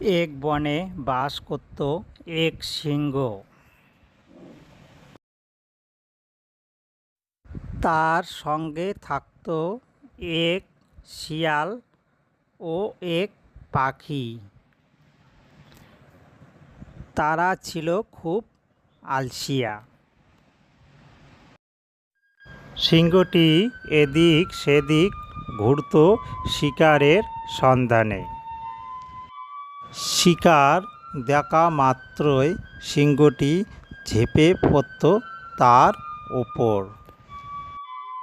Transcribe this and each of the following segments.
এক বনে বাস করত এক সিংহ। তার সঙ্গে থাকত এক শিয়াল ও এক পাখি। তারা ছিল খুব আলসিয়া। সিংহটি এদিক সেদিক ঘুরত শিকারের সন্ধানে। শিকার দেখা মাত্রই সিংহটি ঝেঁপে পড়ত তার ওপর।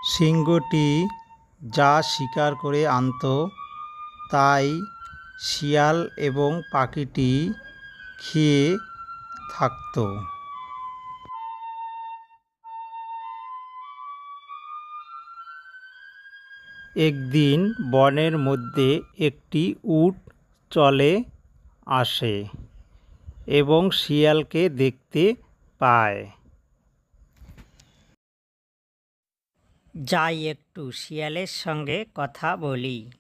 সিংহটি যা শিকার করে আনত, তাই শিয়াল এবং পাখিটি খেয়ে থাকত। একদিন বনের মধ্যে একটি উট চলে আসে এবং শিয়ালকে দেখতে পায়। যাই একটু শিয়ালের সঙ্গে কথা বলি।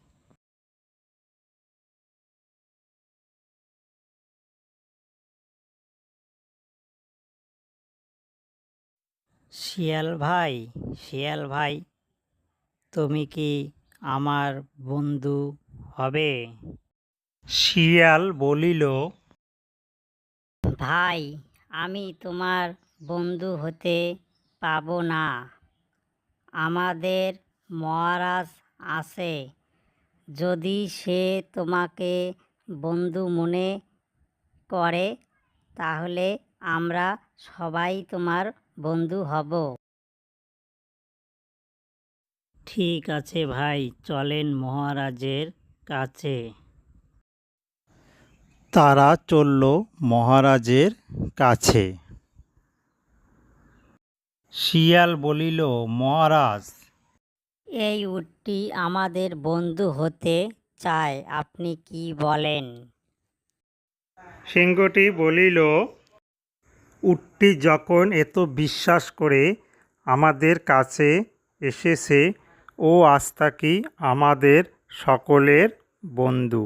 শিয়াল ভাই শিয়াল ভাই, তুমি কি আমার বন্ধু হবে? শিয়াল বলিল ভাই আমি তোমার বন্ধু হতে পাবো না। আমাদের মহারাজ আছে। যদি সে তোমাকে বন্ধু মনে করে তাহলে আমরা সবাই তোমার বন্ধু হব। ঠিক আছে ভাই চলেন মহারাজের কাছে। তারা চলল মহারাজের কাছে। শিয়াল বলিল মহারাজ এই উটটি আমাদের বন্ধু হতে চায় আপনি কি বলেন? সিংহটি বলিল উটটি যখন এত বিশ্বাস করে আমাদের কাছে এসেছে ও আজ থাকি আমাদের সকলের বন্ধু।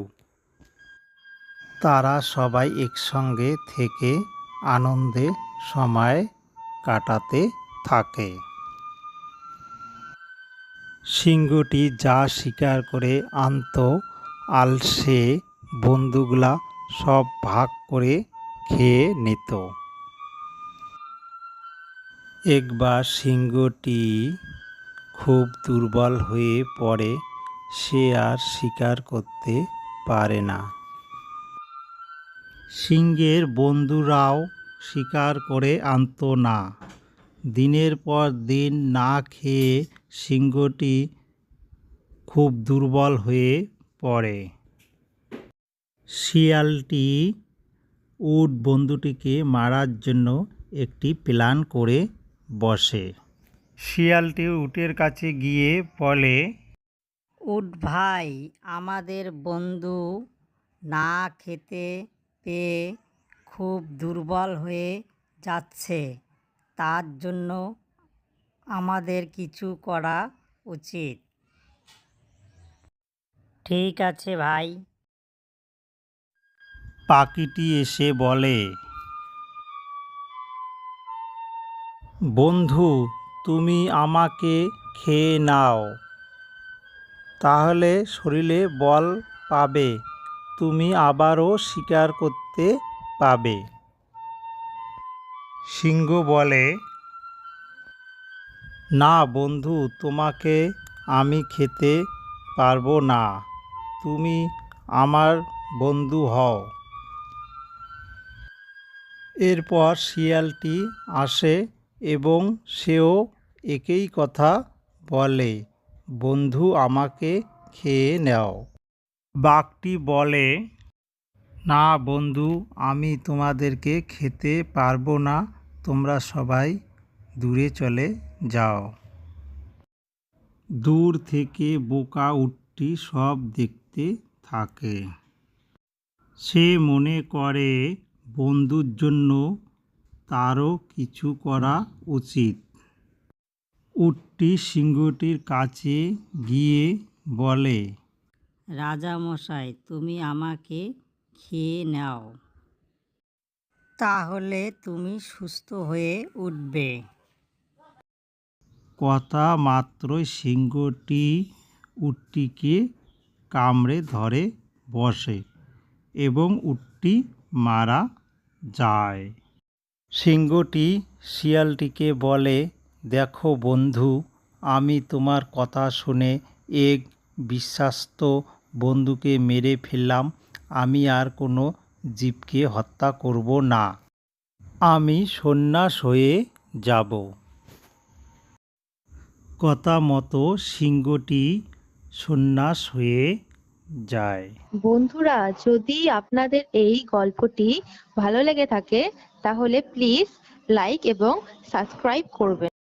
তারা সবাই একসঙ্গে থেকে আনন্দে সময় কাটাতে থাকে। সিংহটি যা শিকার করে আনত আলসে বন্ধুগুলা সব ভাগ করে খেয়ে নিত। একবার সিংহটি খুব দুর্বল হয়ে পড়ে, সে আর শিকার করতে পারে না। সিংহের বন্ধুরাও শিকার করে আনত না। দিনের পর দিন না খেয়ে সিংহটি খুব দুর্বল হয়ে পড়ে। শিয়ালটি উট বন্ধুটিকে মারার জন্য একটি প্ল্যান করে বসে। শিয়ালটি উটের কাছে গিয়ে বলে উট ভাই আমাদের বন্ধু না খেতে পেয়ে খুব দুর্বল হয়ে যাচ্ছে। তার জন্য আমাদের কিছু করা উচিত। ঠিক আছে ভাই। পাখিটি এসে বলে, বন্ধু, তুমি আমাকে খেয়ে নাও। তাহলে শরীরে বল পাবে। তুমি আবারও শিকার করতে পাবে। সিংহ বলে না বন্ধু তোমাকে আমি খেতে পারব না। তুমি আমার বন্ধু হও। এরপর শিয়ালটি আসে এবং সেও একই কথা বলে বন্ধু আমাকে খেয়ে নাও। বাঘটি বলে, না বন্ধু, আমি তোমাদেরকে খেতে পারব না, তোমরা সবাই দূরে চলে যাও। দূর থেকে বোকা উটটি সব দেখতে থাকে। সে মনে করে, বন্ধুর জন্য তারও কিছু করা উচিত। উটটি সিংহটির কাছে গিয়ে বলে রাজা মশাই তুমি আমাকে খেয়ে নাও। তাহলে তুমি সুস্থ হয়ে উঠবে। কথা মাত্রই সিংহটি উটটিকে কামড়ে ধরে বসে এবং উটটি মারা যায়। সিংহটি শিয়ালটিকে বলে, দেখো বন্ধু, আমি তোমার কথা শুনে এক বিশ্বাস্ত বন্ধুকে মেরে ফেললাম, আমি আর কোনো জীবকে হত্যা করব না। আমি সন্ন্যাস হয়ে যাব। কথা মতো সিংহটি সন্ন্যাস হয়ে যায়। বন্ধুরা, যদি আপনাদের এই গল্পটি ভালো লেগে থাকে, তাহলে প্লিজ লাইক এবং সাবস্ক্রাইব করবেন।